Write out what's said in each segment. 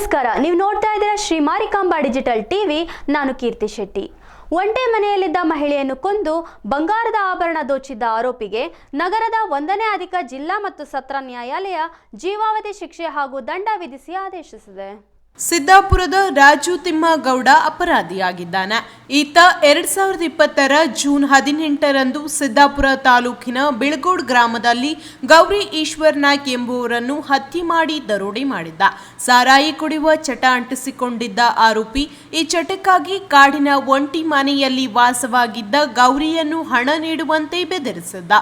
ನಮಸ್ಕಾರ, ನೀವು ನೋಡ್ತಾ ಇದ್ದೀರಾ ಶ್ರೀ ಮಾರಿಕಾಂಬಾ ಡಿಜಿಟಲ್ ಟಿವಿ. ನಾನು ಕೀರ್ತಿ ಶೆಟ್ಟಿ. ಒಂಟೆ ಮನೆಯಲ್ಲಿದ್ದ ಮಹಿಳೆಯನ್ನು ಕೊಂದು ಬಂಗಾರದ ಆಭರಣ ದೋಚಿದ್ದ ಆರೋಪಿಗೆ ನಗರದ ಒಂದನೇ ಅಧಿಕ ಜಿಲ್ಲಾ ಮತ್ತು ಸತ್ರ ನ್ಯಾಯಾಲಯ ಜೀವಾವಧಿ ಶಿಕ್ಷೆ ಹಾಗೂ ದಂಡ ವಿಧಿಸಿ ಆದೇಶಿಸಿದೆ. ಸಿದ್ದಾಪುರದ ರಾಜು ತಿಮ್ಮಗೌಡ ಅಪರಾಧಿಯಾಗಿದ್ದಾನೆ. ಈತ ಎರಡ್ ಸಾವಿರದ ಇಪ್ಪತ್ತರ ಜೂನ್ ಹದಿನೆಂಟರಂದು ಸಿದ್ದಾಪುರ ತಾಲೂಕಿನ ಬಿಳಗೋಡ್ ಗ್ರಾಮದಲ್ಲಿ ಗೌರಿ ಈಶ್ವರ್ ನಾಯ್ಕ್ ಎಂಬುವರನ್ನು ಹತ್ಯೆ ಮಾಡಿ ದರೋಡೆ ಮಾಡಿದ್ದ. ಸಾರಾಯಿ ಕುಡಿಯುವ ಚಟ ಅಂಟಿಸಿಕೊಂಡಿದ್ದ ಆರೋಪಿ, ಈ ಚಟಕ್ಕಾಗಿ ಕಾಡಿನ ಒಂಟಿ ಮನೆಯಲ್ಲಿ ವಾಸವಾಗಿದ್ದ ಗೌರಿಯನ್ನು ಹಣ ನೀಡುವಂತೆ ಬೆದರಿಸಿದ್ದ.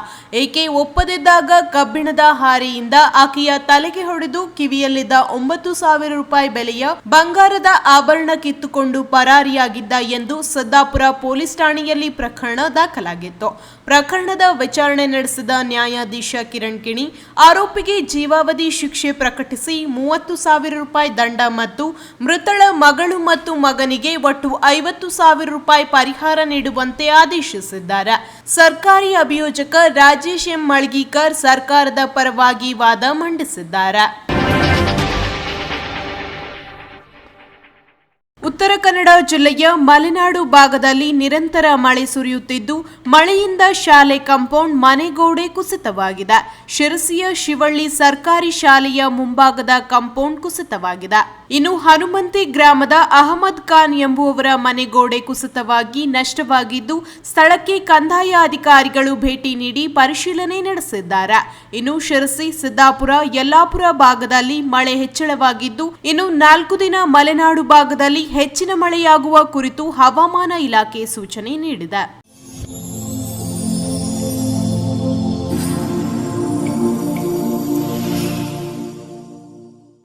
ಏಕೆ ಒಪ್ಪದಿದ್ದಾಗ ಕಬ್ಬಿಣದ ಹಾರೆಯಿಂದ ಆಕೆಯ ತಲೆಗೆ ಹೊಡೆದು ಕಿವಿಯಲ್ಲಿದ್ದ ಒಂಬತ್ತು ಸಾವಿರ ರೂಪಾಯಿ ಬೆಲೆಯ ಬಂಗಾರದ ಆಭರಣ ಕಿತ್ತುಕೊಂಡು ಪರಾರಿಯಾಗಿದ್ದ ಎಂದು ಸಿದ್ದಾಪುರ ಪೊಲೀಸ್ ಠಾಣೆಯಲ್ಲಿ ಪ್ರಕರಣ ದಾಖಲಾಗಿತ್ತು. ಪ್ರಕರಣದ ವಿಚಾರಣೆ ನಡೆಸಿದ ನ್ಯಾಯಾಧೀಶ ಕಿರಣ್ ಕಿಣಿ, ಆರೋಪಿಗೆ ಜೀವಾವಧಿ ಶಿಕ್ಷೆ ಪ್ರಕಟಿಸಿ ಮೂವತ್ತು ಸಾವಿರ ರೂಪಾಯಿ ದಂಡ ಮತ್ತು ಮೃತಳ ಮಗಳು ಮತ್ತು ಮಗನಿಗೆ ಒಟ್ಟು ಐವತ್ತು ಸಾವಿರ ರೂಪಾಯಿ ಪರಿಹಾರ ನೀಡುವಂತೆ ಆದೇಶಿಸಿದ್ದಾರೆ. ಸರ್ಕಾರಿ ಅಭಿಯೋಜಕ ರಾಜೇಶ್ ಎಂ ಮಳ್ಗೀಕರ್ ಸರ್ಕಾರದ ಪರವಾಗಿ ವಾದ ಮಂಡಿಸಿದ್ದಾರೆ. ಉತ್ತರ ಕನ್ನಡ ಜಿಲ್ಲೆಯ ಮಲೆನಾಡು ಭಾಗದಲ್ಲಿ ನಿರಂತರ ಮಳೆ ಸುರಿಯುತ್ತಿದ್ದು, ಮಳೆಯಿಂದ ಶಾಲೆ ಕಾಂಪೌಂಡ್ ಮನೆಗೋಡೆ ಕುಸಿತವಾಗಿದೆ. ಶಿರಸಿಯ ಶಿವಳ್ಳಿ ಸರ್ಕಾರಿ ಶಾಲೆಯ ಮುಂಭಾಗದ ಕಾಂಪೌಂಡ್ ಕುಸಿತವಾಗಿದೆ. ಇನ್ನು ಹನುಮಂತಿ ಗ್ರಾಮದ ಅಹಮದ್ ಖಾನ್ ಎಂಬುವವರ ಮನೆಗೋಡೆ ಕುಸಿತವಾಗಿ ನಷ್ಟವಾಗಿದ್ದು, ಸ್ಥಳಕ್ಕೆ ಕಂದಾಯ ಅಧಿಕಾರಿಗಳು ಭೇಟಿ ನೀಡಿ ಪರಿಶೀಲನೆ ನಡೆಸಿದ್ದಾರೆ. ಇನ್ನು ಶಿರಸಿ, ಸಿದ್ದಾಪುರ, ಯಲ್ಲಾಪುರ ಭಾಗದಲ್ಲಿ ಮಳೆ ಹೆಚ್ಚಳವಾಗಿದ್ದು, ಇನ್ನು ನಾಲ್ಕು ದಿನ ಮಲೆನಾಡು ಭಾಗದಲ್ಲಿ ಹೆಚ್ಚಿನ ಮಳೆಯಾಗುವ ಕುರಿತು ಹವಾಮಾನ ಇಲಾಖೆ ಸೂಚನೆ ನೀಡಿದೆ.